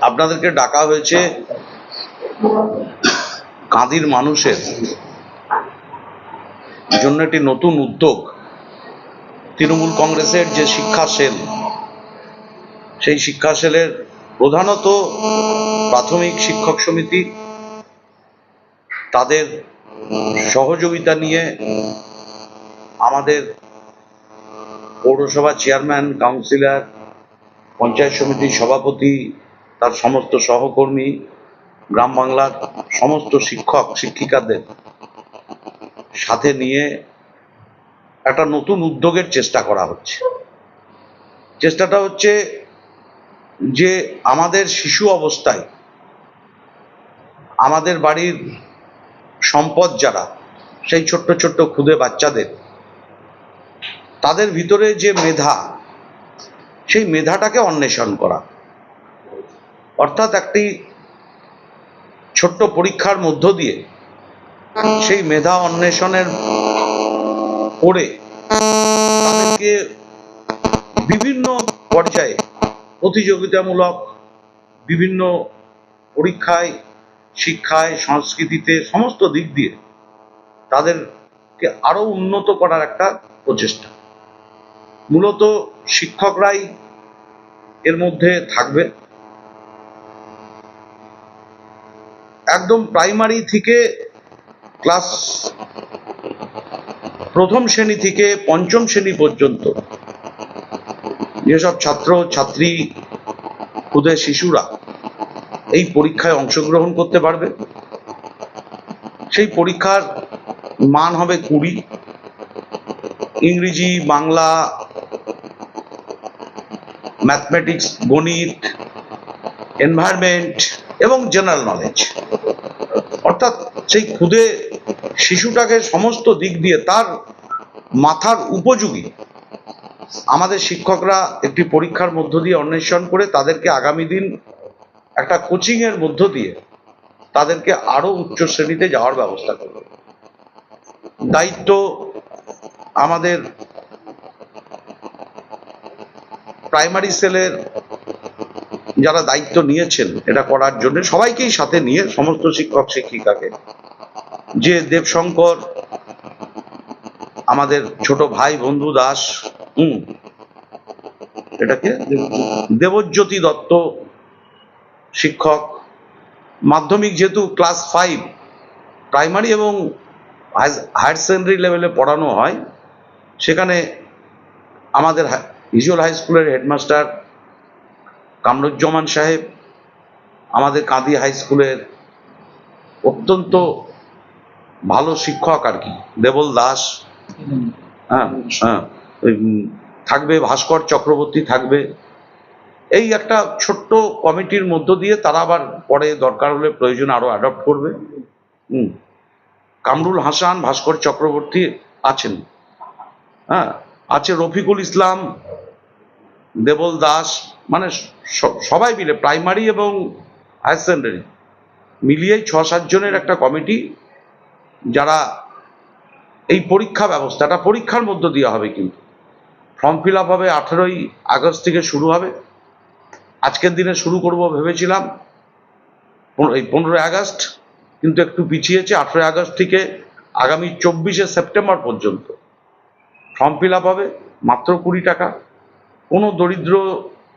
আপনাদেরকে ডাকা হয়েছে কাঁদির মানুষের জন্য একটি নতুন উদ্যোগ। তৃণমূল কংগ্রেসের যে শিক্ষা সেল, সেই শিক্ষা সেলের প্রধানত প্রাথমিক শিক্ষক সমিতি, তাদের সহযোগিতা নিয়ে আমাদের পৌরসভা চেয়ারম্যান, কাউন্সিলর পঞ্চায়েত সমিতির সভাপতি, তার সমস্ত সহকর্মী, গ্রাম বাংলার সমস্ত শিক্ষক, শিক্ষিকাদের সাথে নিয়ে একটা নতুন উদ্যোগের চেষ্টা করা হচ্ছে। চেষ্টাটা হচ্ছে যে আমাদের শিশু অবস্থায় আমাদের বাড়ির সম্পদ যারা, সেই ছোট্ট ছোট্ট ক্ষুদে বাচ্চাদের, তাদের ভিতরে যে মেধা সেই মেধাটাকে অন্বেষণ করা। অর্থাৎ একটি ছোট্ট পরীক্ষার মধ্য দিয়ে সেই মেধা অন্বেষণের করে তাদেরকে বিভিন্ন পর্যায়ে প্রতিযোগিতামূলক বিভিন্ন পরীক্ষায়, শিক্ষায়, সংস্কৃতিতে সমস্ত দিক দিয়ে তাদেরকে আরও উন্নত করার একটা প্রচেষ্টা। মূলত শিক্ষকরাই এর মধ্যে থাকবে। একদম প্রাইমারি থেকে ক্লাস প্রথম শ্রেণি থেকে পঞ্চম শ্রেণি পর্যন্ত যেসব ছাত্র, ছাত্রী ক্ষুদে শিশুরা এই পরীক্ষায় অংশগ্রহণ করতে পারবে। সেই পরীক্ষার মান হবে কুড়ি। ইংরেজি, বাংলা ম্যাথমেটিক্স গণিত এনভায়রনমেন্ট এবং জেনারেল নলেজ অর্থাৎ সেই ক্ষুদে শিশুটাকে সমস্ত দিক দিয়ে তার মাথার উপযোগী আমাদের শিক্ষকরা একটি পরীক্ষার মধ্য দিয়ে অন্বেষণ করে তাদেরকে আগামী দিন একটা কোচিং এর মধ্য দিয়ে তাদেরকে আরও উচ্চ শ্রেণীতে যাওয়ার ব্যবস্থা করবে। দায়িত্ব আমাদের প্রাইমারি সেলের যারা দায়িত্ব নিয়েছেন, এটা করার জন্য সবাইকেই সাথে নিয়ে সমস্ত শিক্ষক, শিক্ষিকাকে, যে দেবশঙ্কর, আমাদের ছোট ভাই বন্ধু দাস, হুম, এটাকে দেবজ্যোতি দত্ত শিক্ষক, মাধ্যমিক যেহেতু ক্লাস ফাইভ প্রাইমারি এবং হায়ার সেকেন্ডারি লেভেলে পড়ানো হয়, সেখানে আমাদের ভিজুয়াল হাই স্কুলের হেডমাস্টার কামরুজ্জামান সাহেব, আমাদের কাঁদি হাই স্কুলের অত্যন্ত ভালো শিক্ষক আর কি, দেবল দাস। হ্যাঁ হ্যাঁ থাকবে, ভাস্কর চক্রবর্তী থাকবে। এই একটা ছোট্ট কমিটির মধ্য দিয়ে তারা আবার পরে দরকার হলে প্রয়োজন আরও অ্যাডপ্ট করবে। হুম, কামরুল হাসান, ভাস্কর চক্রবর্তী আছেন। হ্যাঁ আছে রফিকুল ইসলাম দেবল দাস মানে সবাই মিলে প্রাইমারি এবং হায়ার সেকেন্ডারি মিলিয়েই ছ সাতজনের একটা কমিটি যারা এই পরীক্ষা ব্যবস্থাটা, পরীক্ষার মধ্য দিয়ে হবে কিন্তু। ফর্ম ফিল আপ হবে আঠেরোই আগস্ট থেকে শুরু হবে। আজকের দিনে শুরু করব ভেবেছিলাম এই পনেরোই আগস্ট, কিন্তু একটু পিছিয়েছে, আঠেরোই আগস্ট থেকে আগামী চব্বিশে সেপ্টেম্বর পর্যন্ত। ফর্ম ফিল আপ হবে, মাত্র কুড়ি টাকা। কোনো দরিদ্র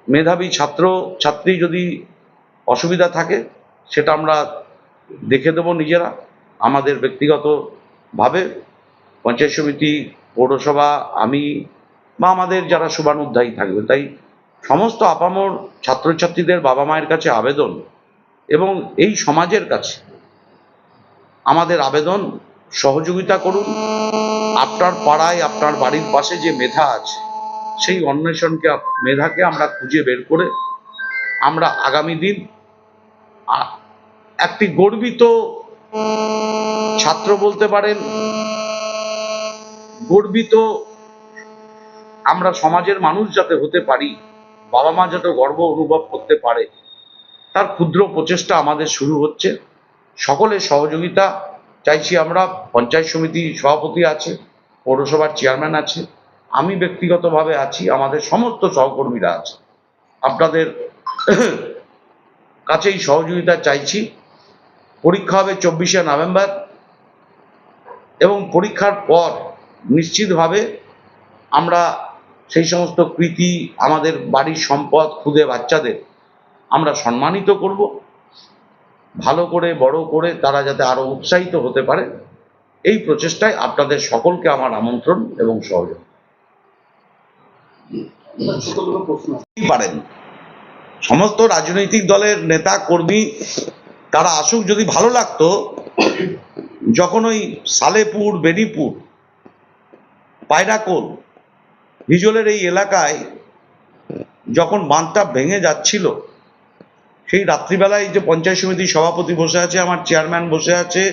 মেধাবী ছাত্র, ছাত্রী যদি অসুবিধা থাকে, সেটা আমরা দেখে দেব নিজেরা। আমাদের ব্যক্তিগতভাবে পঞ্চায়েত সমিতি, পৌরসভা, আমি বা আমাদের যারা শুভানুধ্যায়ী থাকবে। তাই সমস্ত আপামর ছাত্রছাত্রীদের বাবা মায়ের কাছে আবেদন এবং এই সমাজের কাছে আমাদের আবেদন সহযোগিতা করুন। আপনার পাড়ায়, আপনার বাড়ির পাশে যে মেধা আছে সেই অন্বেষণকে, মেধাকে আমরা খুঁজে বের করে আমরা আগামী দিন একটি গর্বিত ছাত্র বলতে পারেন, গর্বিত আমরা সমাজের মানুষ যাতে হতে পারি, বাবা মা যাতে গর্ব অনুভব করতে পারে, তার ক্ষুদ্র প্রচেষ্টা আমাদের শুরু হচ্ছে। সকলের সহযোগিতা চাইছি আমরা, পঞ্চায়েত সমিতি সভাপতি আছে, পৌরসভার চেয়ারম্যান আছে আমি ব্যক্তিগতভাবে আছি, আমাদের সমস্ত সহকর্মীরা আছে আপনাদের কাছেই সহযোগিতা চাইছি। পরীক্ষা হবে চব্বিশে নভেম্বর এবং পরীক্ষার পর নিশ্চিতভাবে আমরা সেই সমস্ত কৃতি, আমাদের বাড়ির সম্পদ খুদে বাচ্চাদের আমরা সম্মানিত করব। ভালো করে, বড় করে তারা যাতে আরও উৎসাহিত হতে পারে, এই প্রচেষ্টায় আপনাদের সকলকে আমার আমন্ত্রণ এবং সহযোগ ছোট দুটো প্রশ্ন আছে। পারেন? সমস্ত রাজনৈতিক দলের নেতা, কর্মী, তারা আসুক, যদি ভালো লাগতো, যখন ওই সালেপুর, বেনিপুর, পায়রাকোল, হিজলের এই এলাকায় যখন বাঁধটা ভেঙে যাচ্ছিল, সেই রাত্রিবেলায় যে পঞ্চায়েত সমিতির সভাপতি বসে আছে, আমার চেয়ারম্যান বসে আছে,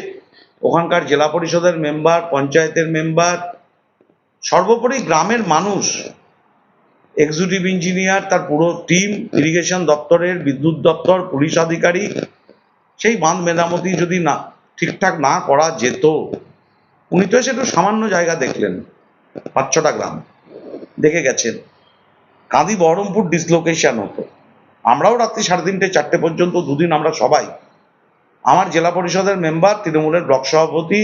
ওখানকার জেলা পরিষদের মেম্বার, পঞ্চায়েতের মেম্বার, সর্বোপরি গ্রামের মানুষ এক্সিকিউটিভ ইঞ্জিনিয়ার তার পুরো টিম ইরিগেশন দপ্তরের, বিদ্যুৎ দপ্তর পুলিশ আধিকারিক, সেই বাঁধ মেরামতি যদি না, ঠিকঠাক না করা যেত, উনি তো এসে একটু সামান্য জায়গা দেখলেন পাঁচ ছটা গ্রাম, দেখে গেছেন। কাঁদি বহরমপুর ডিসলোকেশন হতো। আমরাও রাত্রি সাড়ে তিনটে, চারটে পর্যন্ত, দুদিন আমরা সবাই, আমার জেলা পরিষদের মেম্বার তৃণমূলের ব্লক সভাপতি,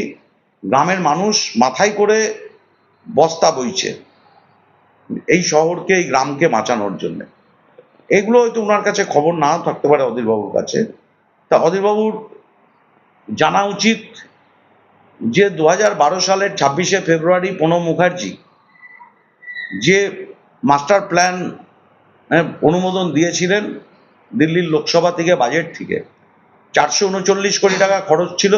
গ্রামের মানুষ মাথায় করে বস্তা বইছে। এই শহরকে, এই গ্রামকে বাঁচানোর জন্য। এগুলো হয়তো ওনার কাছে খবর নাও থাকতে পারে অধীরবাবুর কাছে। তা অধীরবাবুর জানা উচিত যে দু বারো সালের ছাব্বিশে ফেব্রুয়ারি প্রণব মুখার্জি যে মাস্টার প্ল্যান অনুমোদন দিয়েছিলেন দিল্লির লোকসভা থেকে, বাজেট থেকে। চারশো উনচল্লিশ কোটি টাকা খরচ ছিল।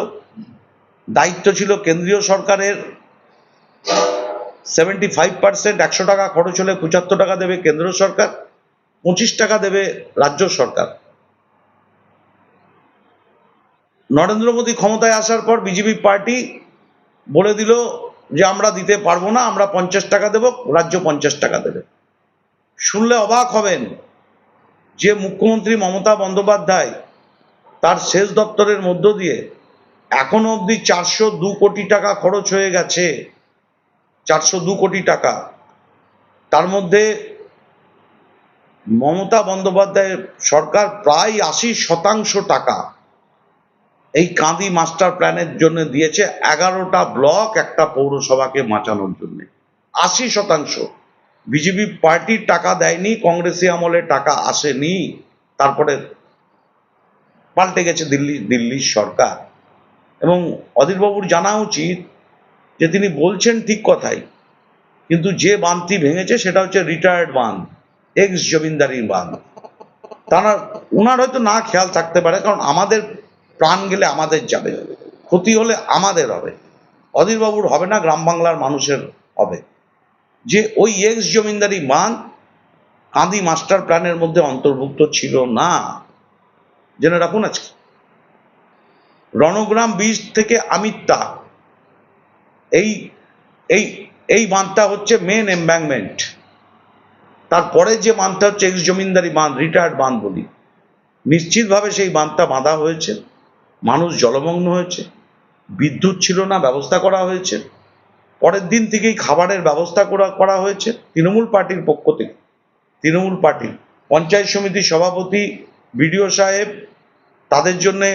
দায়িত্ব ছিল কেন্দ্রীয় সরকারের। সেভেন্টি ফাইভ পার্সেন্ট একশো টাকা খরচ হলে পঁচাত্তর টাকা দেবে কেন্দ্র সরকার, পঁচিশ টাকা দেবে রাজ্য সরকার। নরেন্দ্র মোদী ক্ষমতায় আসার পর বিজেপি পার্টি বলে দিল যে আমরা দিতে পারব না, আমরা পঞ্চাশ টাকা দেব, রাজ্য পঞ্চাশ টাকা দেবে। শুনলে অবাক হবেন যে মুখ্যমন্ত্রী মমতা বন্দ্যোপাধ্যায় তার শেষ দপ্তরের মধ্য দিয়ে এখনও অবধি চারশো দু কোটি টাকা খরচ হয়ে গেছে। চারশো দু কোটি টাকা। তার মধ্যে মমতা বন্দ্যোপাধ্যায়ের সরকার প্রায় আশি শতাংশ টাকা এই কাঁদি মাস্টার প্ল্যানের জন্য দিয়েছে। এগারোটা ব্লক একটা পৌরসভাকে বাঁচানোর জন্য। আশি শতাংশ। বিজেপি পার্টির টাকা দেয়নি কংগ্রেসি আমলে টাকা আসেনি, তারপরে পাল্টে গেছে দিল্লি, দিল্লির সরকার। এবং অধীরবাবুর জানা উচিত যে তিনি বলছেন ঠিক কথাই। কিন্তু যে বাঁধটি ভেঙেছে সেটা হচ্ছে রিটায়ার্ড বাঁধ এক্স জমিনদারির বাঁধ তারা ওনার হয়তো না খেয়াল থাকতে পারে, কারণ আমাদের প্রাণ গেলে আমাদের যাবে, ক্ষতি হলে আমাদের হবে। অধীরবাবুর হবে না, গ্রাম বাংলার মানুষের হবে। যে ওই এক্স জমিনদারি বাঁধ কাঁদি মাস্টার প্ল্যানের মধ্যে অন্তর্ভুক্ত ছিল না। জেনে রাখুন আজকে। রণগ্রাম বীজ থেকে আমিত্তা এই এই এই বাঁধটা হচ্ছে মেন এম্বাংমেন্ট তারপরে যে বাঁধটা হচ্ছে এক্স জমিনদারি বাঁধ রিটায়ার্ড বাঁধ বলি, নিশ্চিতভাবে সেই বাঁধটা বাঁধা হয়েছে, মানুষ জলমগ্ন হয়েছে, বিদ্যুৎ ছিল না, ব্যবস্থা করা হয়েছে, পরের দিন থেকেই খাবারের ব্যবস্থা করা করা হয়েছে, তৃণমূল পার্টির পক্ষ থেকে, তৃণমূল পার্টি, পঞ্চায়েত সমিতির সভাপতি, বিডিও সাহেব, তাদের জন্যে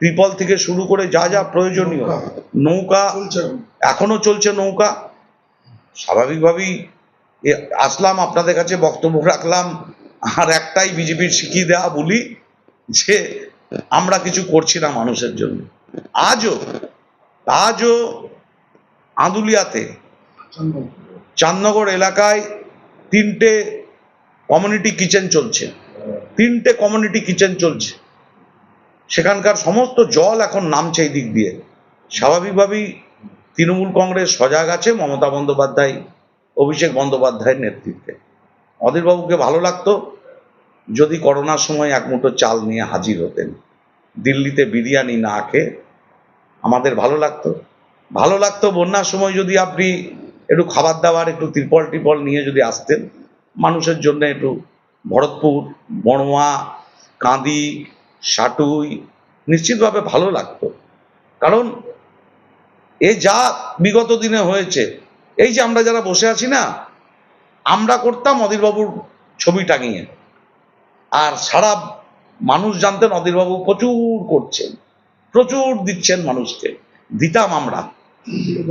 ত্রিপল থেকে শুরু করে যা যা প্রয়োজনীয়। নৌকা। এখনও চলছে নৌকা। স্বাভাবিকভাবেই আসলাম আপনাদের কাছে বক্তব্য রাখলাম। আর একটাই বিজেপির শিখিয়ে দেওয়া বলি যে আমরা কিছু করছি না মানুষের জন্য। আজও আজও আঁদুলিয়াতে চাঁদনগর এলাকায় তিনটে কমিউনিটি কিচেন চলছে। তিনটে কমিউনিটি কিচেন চলছে। সেখানকার সমস্ত জল এখন নামছে এই দিক দিয়ে। স্বাভাবিকভাবেই তৃণমূল কংগ্রেস সজাগ আছে মমতা বন্দ্যোপাধ্যায়, অভিষেক বন্দ্যোপাধ্যায়ের নেতৃত্বে। অধীরবাবুকে ভালো লাগতো যদি করোনার সময় এক মুঠো চাল নিয়ে হাজির হতেন। দিল্লিতে বিরিয়ানি না খেয়ে আমাদের ভালো লাগতো। ভালো লাগতো বন্যার সময় যদি আপনি একটু খাবার দাবার, একটু ত্রিপল টিপল নিয়ে যদি আসতেন, মানুষের জন্য একটু ভরতপুর বড়োয়া কাঁদি সাটুই নিশ্চিতভাবে ভালো লাগতো। কারণ এ যা বিগত দিনে হয়েছে, এই যে আমরা যারা বসে আছি না, আমরা করতাম অধীরবাবুর ছবি টাঙিয়ে। আর সারা মানুষ জানতেন অধীরবাবু প্রচুর করছেন, প্রচুর দিচ্ছেন মানুষকে। দিতাম আমরা।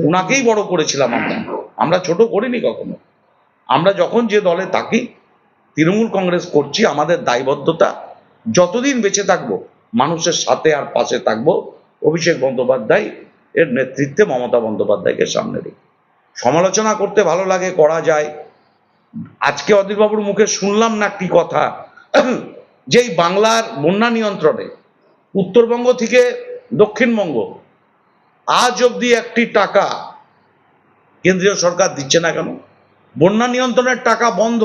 ওনাকেই বড় করেছিলাম আমরা। আমরা ছোট করিনি কখনো। আমরা যখন যে দলে থাকি, তৃণমূল কংগ্রেস করছি, আমাদের দায়বদ্ধতা যতদিন বেঁচে থাকব, মানুষের সাথে আর পাশে থাকব, অভিষেক বন্দ্যোপাধ্যায় এর নেতৃত্বে মমতা বন্দ্যোপাধ্যায়কে সামনে রেখে। সমালোচনা করতে ভালো লাগে, করা যায়। আজকে অধীরবাবুর মুখে শুনলাম না একটি কথা, যেই বাংলার বন্যা নিয়ন্ত্রণে উত্তরবঙ্গ থেকে দক্ষিণবঙ্গ আজ অবধি একটি টাকা কেন্দ্রীয় সরকার দিচ্ছে না কেন? বন্যা নিয়ন্ত্রণের টাকা বন্ধ।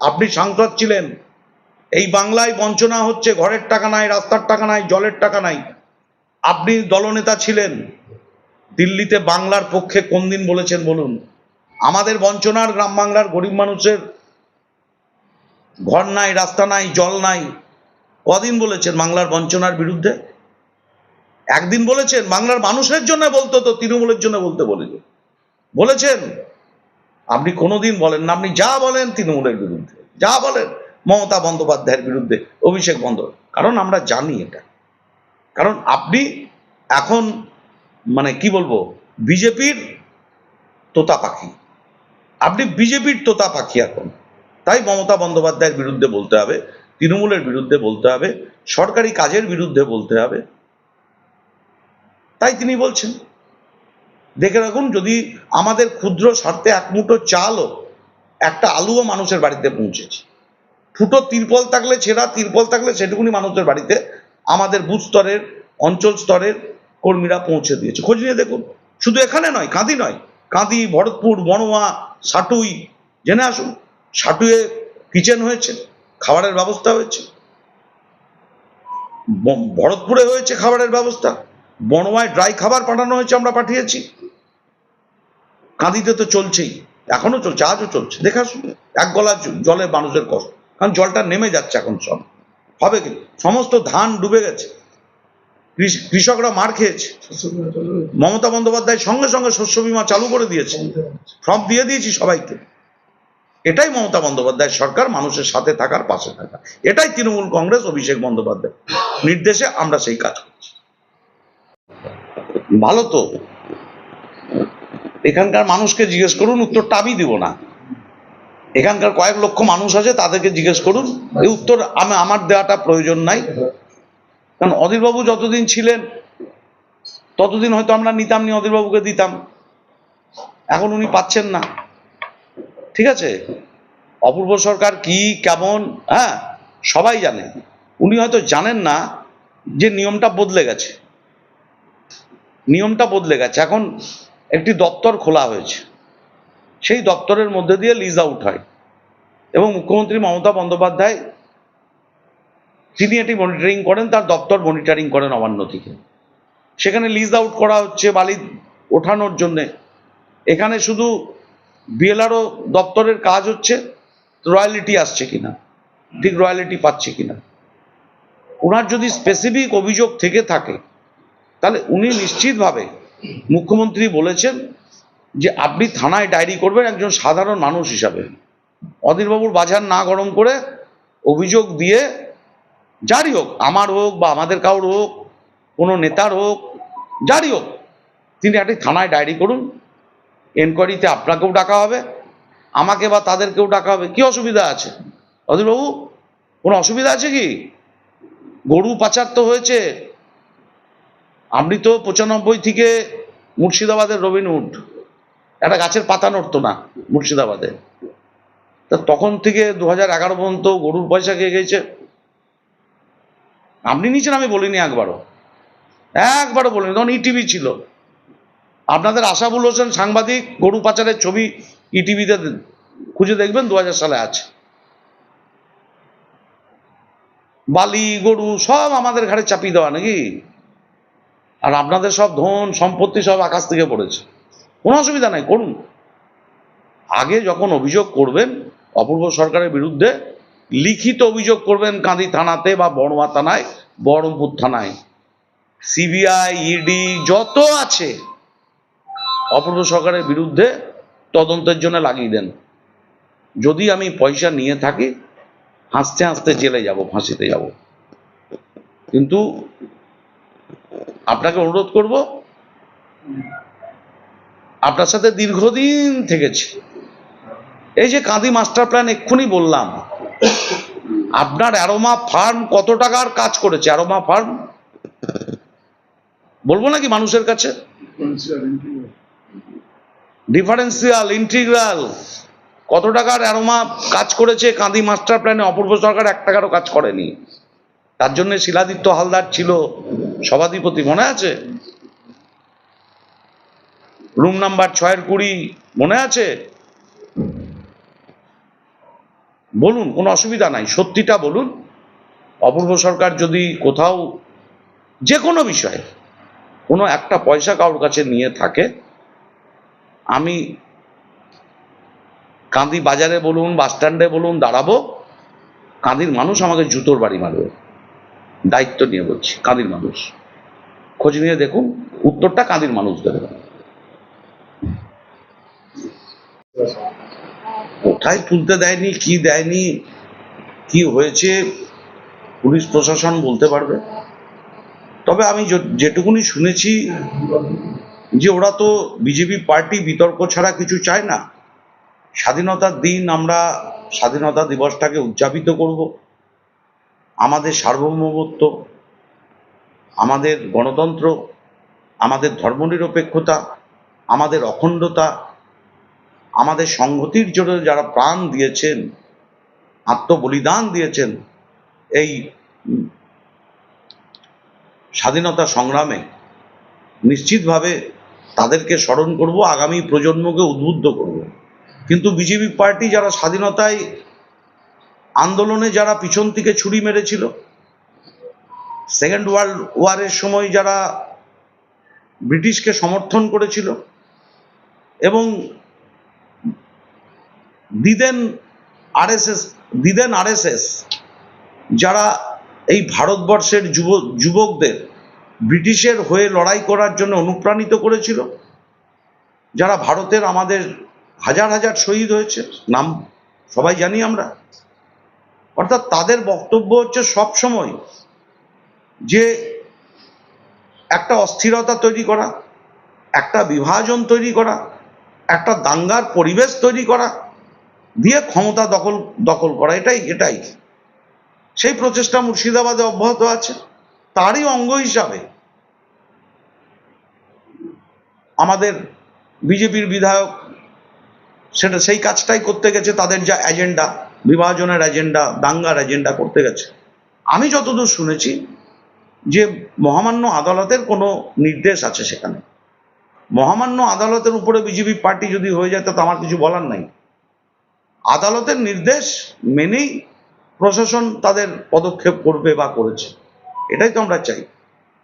আপনি সাংসদ ছিলেন এই বাংলায় বঞ্চনা হচ্ছে, ঘরের টাকা নাই, রাস্তার টাকা নাই, জলের টাকা নাই। আপনি দলনেতা ছিলেন, দিল্লিতে বাংলার পক্ষে কোন দিন বলেছেন বলুন? আমাদের বঞ্চনার গ্রাম বাংলার গরিব মানুষের ঘর নাই, রাস্তা নাই, জল নাই। কদিন বলেছেন বাংলার বঞ্চনার বিরুদ্ধে? একদিন বলেছেন, বাংলার মানুষের জন্য বলতো তো, তৃণমূলের জন্য বলতে বলেছে বলেছেন, আপনি কোনোদিন বলেন না, আপনি যা বলেন তৃণমূলের বিরুদ্ধে, যা বলেন। মমতা বন্দ্যোপাধ্যায়ের বিরুদ্ধে অভিষেক বন্দ কারণ আমরা জানি এটা। কারণ আপনি এখন মানে কি বলব, বিজেপির তোতা পাখি। আপনি বিজেপির তোতা পাখি এখন। তাই মমতা বন্দ্যোপাধ্যায়ের বিরুদ্ধে বলতে হবে, তৃণমূলের বিরুদ্ধে বলতে হবে, সরকারি কাজের বিরুদ্ধে বলতে হবে। তাই তিনি বলছেন। দেখে রাখুন, যদি আমাদের ক্ষুদ্র স্বার্থে এক মুঠো চালও একটা আলুও মানুষের বাড়িতে পৌঁছেছে ফুটো তিরপল থাকলে ছেঁড়া, তিরপল থাকলে সেটুকুনি মানুষের বাড়িতে আমাদের বুথ স্তরের, অঞ্চল স্তরের কর্মীরা পৌঁছে দিয়েছে। খোঁজ নিয়ে দেখুন। শুধু এখানে নয়, কাঁদি নয়। কাঁদি, ভরতপুর বড়োয়া সাটুই, জেনে আসুন সাটুয়ে কিচেন হয়েছে, খাবারের ব্যবস্থা হয়েছে। ভরতপুরে হয়েছে খাবারের ব্যবস্থা। বনোয়ায় ড্রাই খাবার পাঠানো হয়েছে আমরা পাঠিয়েছি। কাঁদিতে তো চলছেই। এখনও চলছে আজও চলছে। দেখা শুনে এক গলা জলে মানুষের কষ্ট। কারণ জলটা নেমে যাচ্ছে এখন সব। হবে কি? সমস্ত ধান ডুবে গেছে। কৃষকরা মার খেয়েছে। মমতা বন্দ্যোপাধ্যায় সঙ্গে সঙ্গে শস্য বীমা চালু করে দিয়েছে। সব দিয়ে দিয়েছি সবাইকে। এটাই মমতা বন্দ্যোপাধ্যায় সরকার, মানুষের সাথে থাকার, পাশে থাকা এটাই তৃণমূল কংগ্রেস, অভিষেক বন্দ্যোপাধ্যায়। নির্দেশে আমরা সেই কাজ করছি। ভালো তো। এখানকার মানুষকে জিজ্ঞেস করুন, উত্তরটা আমি দিব না। এখানকার কয়েক লক্ষ মানুষ আছে, তাদেরকে জিজ্ঞেস করুন। এই উত্তর আমি আমার দেওয়াটা প্রয়োজন নাই। কারণ অধীরবাবু যতদিন ছিলেন, ততদিন হয়তো আমরা নিতাম নি, অধীরবাবুকে দিতাম। এখন উনি পাচ্ছেন না। ঠিক আছে? অপূর্ব সরকার কি, কেমন হ্যাঁ? সবাই জানে। উনি হয়তো জানেন না যে নিয়মটা বদলে গেছে। নিয়মটা বদলে গেছে। এখন একটি দপ্তর খোলা হয়েছে। সেই দপ্তরের মধ্যে দিয়ে লিজ আউট হয়। এবং মুখ্যমন্ত্রী মমতা বন্দ্যোপাধ্যায়, তিনি এটি মনিটরিং করেন, তার দপ্তর মনিটরিং করেন অমান্য থেকে সেখানে লিজ আউট করা হচ্ছে, বালি ওঠানোর জন্যে। এখানে শুধু বিএলআরও দপ্তরের কাজ হচ্ছে রয়্যালিটি আসছে কিনা, ঠিক রয়্যালিটি পাচ্ছে কিনা। ওনার যদি স্পেসিফিক অভিযোগ থেকে থাকে, তাহলে উনি নিশ্চিতভাবে মুখ্যমন্ত্রী বলেছেন যে আপনি থানায় ডায়েরি করবেন একজন সাধারণ মানুষ হিসাবে। অধীরবাবুর বাজার না গরম করে অভিযোগ দিয়ে যারই হোক, আমার হোক বা আমাদের কারোর হোক, কোনো নেতার হোক, যারই হোক, তিনি একটি থানায় ডায়েরি করুন, এনকোয়ারিতে আপনাকেও ডাকা হবে, আমাকে বা তাদেরকেও ডাকা হবে। কি অসুবিধা আছে? অধীরবাবু, কোনো অসুবিধা আছে কি? গরু পাচার তো হয়েছে। আপনি তো পঁচানব্বই থেকে মুর্শিদাবাদের রবিনহুড একটা গাছের পাতা নড়তো না মুর্শিদাবাদে। তা তখন থেকে দু হাজার এগারো পর্যন্ত গরুর পয়সা খেয়ে গেছে? আপনি নিয়েছেন, আমি বলিনি একবারও। একবারও বলিনি, তখন ইটিভি ছিল। আপনাদের আশাবুল হোসেন সাংবাদিক গরু পাচারের ছবি ইটিভিতে খুঁজে দেখবেন দু হাজার সালে আছে। বালি, গরু সব আমাদের ঘাড়ে চাপিয়ে দেওয়া নাকি? আর আপনাদের সব ধন, সম্পত্তি সব আকাশ থেকে পড়েছে। কোনো অসুবিধা নাই, করুন। আগে যখন অভিযোগ করবেন, অপূর্ব সরকারের বিরুদ্ধে লিখিত অভিযোগ করবেন কাঁদি থানাতে বা বড়মা থানায়, বহরমপুর থানায়। সিবিআই ইডি যত আছে, অপূর্ব সরকারের বিরুদ্ধে তদন্তের জন্য লাগিয়ে দেন। যদি আমি পয়সা নিয়ে থাকি, হাসতে হাসতে জেলে যাব, ফাঁসিতে যাব। কিন্তু আপনাকে অনুরোধ করব আপনার সাথে দীর্ঘদিন থেকেছি। এই যে কাঁদি মাস্টার প্ল্যান এক্ষুনি বললাম, আপনার অ্যারোমা ফার্ম কত টাকার কাজ করেছে? Aroma farm? বলব নাকি মানুষের কাছে? ডিফারেন্সিয়াল, ইন্টিগ্রাল, কত টাকার অ্যারোমা কাজ করেছে? কাঁদি মাস্টার প্ল্যানে অপূর্ব সরকার এক টাকারও কাজ করেনি। তার জন্য শিলাদিত্য হালদার ছিল সভাধিপতি, মনে আছে? রুম নাম্বার ছয়ের কুড়ি, মনে আছে? বলুন, কোনো অসুবিধা নাই, সত্যিটা বলুন। অপূর্ব সরকার যদি কোথাও যে কোনো বিষয়ে কোনো একটা পয়সা কারোর কাছে নিয়ে থাকে, আমি কাঁদি বাজারে বলুন, বাস স্ট্যান্ডে বলুন, দাঁড়াবো, কাঁদির মানুষ আমাকে জুতোর বাড়ি মারবে। দায়িত্ব নিয়ে বলছি, কাঁদির মানুষ। খোঁজ নিয়ে দেখুন, উত্তরটা কাঁদির মানুষ দেবে। কোথায় তুলতে দেয়নি, কি দেয়নি, কি হয়েছে, পুলিশ প্রশাসন বলতে পারবে? তবে আমি যেটুকুনি শুনেছি যে ওরা তো বিজেপি পার্টি বিতর্ক ছাড়া কিছু চায় না। স্বাধীনতার দিন আমরা স্বাধীনতা দিবসটাকে উদযাপিত করব। আমাদের সার্বভৌমত্ব, আমাদের গণতন্ত্র, আমাদের ধর্মনিরপেক্ষতা, আমাদের অখণ্ডতা আমাদের সংহতির জন্য যারা প্রাণ দিয়েছেন, আত্মবলিদান দিয়েছেন, এই স্বাধীনতা সংগ্রামে নিশ্চিতভাবে তাদেরকে স্মরণ করব, আগামী প্রজন্মকে উদ্বুদ্ধ করব। কিন্তু বিজেপি পার্টি যারা স্বাধীনতায় আন্দোলনে যারা পিছন থেকে ছুরি মেরেছিল, সেকেন্ড ওয়ার্ল্ড ওয়ারের সময় যারা ব্রিটিশকে সমর্থন করেছিল এবং দিদেন আরএসএস দিদেন আরএসএস, যারা এই ভারতবর্ষের যুব, যুবকদের ব্রিটিশের হয়ে লড়াই করার জন্য অনুপ্রাণিত করেছিল, যারা ভারতের আমাদের হাজার হাজার শহীদ হয়েছে, নাম সবাই জানি আমরা, অর্থাৎ তাদের বক্তব্য হচ্ছে সব সময় যে একটা অস্থিরতা তৈরি করা, একটা বিভাজন তৈরি করা, একটা দাঙ্গার পরিবেশ তৈরি করা দিয়ে ক্ষমতা দখল দখল করা, এটাই এটাই। সেই প্রচেষ্টা মুর্শিদাবাদে অব্যাহত আছে। তারই অঙ্গ হিসাবে আমাদের বিজেপির বিধায়ক সেটা সেই কাজটাই করতে গেছে, তাদের যা এজেন্ডা বিভাজনের এজেন্ডা দাঙ্গার এজেন্ডা করতে গেছে। আমি যতদূর শুনেছি যে মহামান্য আদালতের কোনো নির্দেশ আছে সেখানে। মহামান্য আদালতের উপরে বিজেপি পার্টি যদি হয়ে যায় তো আমার কিছু বলার নাই। আদালতের নির্দেশ মেনেই প্রশাসন তাদের পদক্ষেপ করবে বা করেছে। এটাই তো আমরা চাই।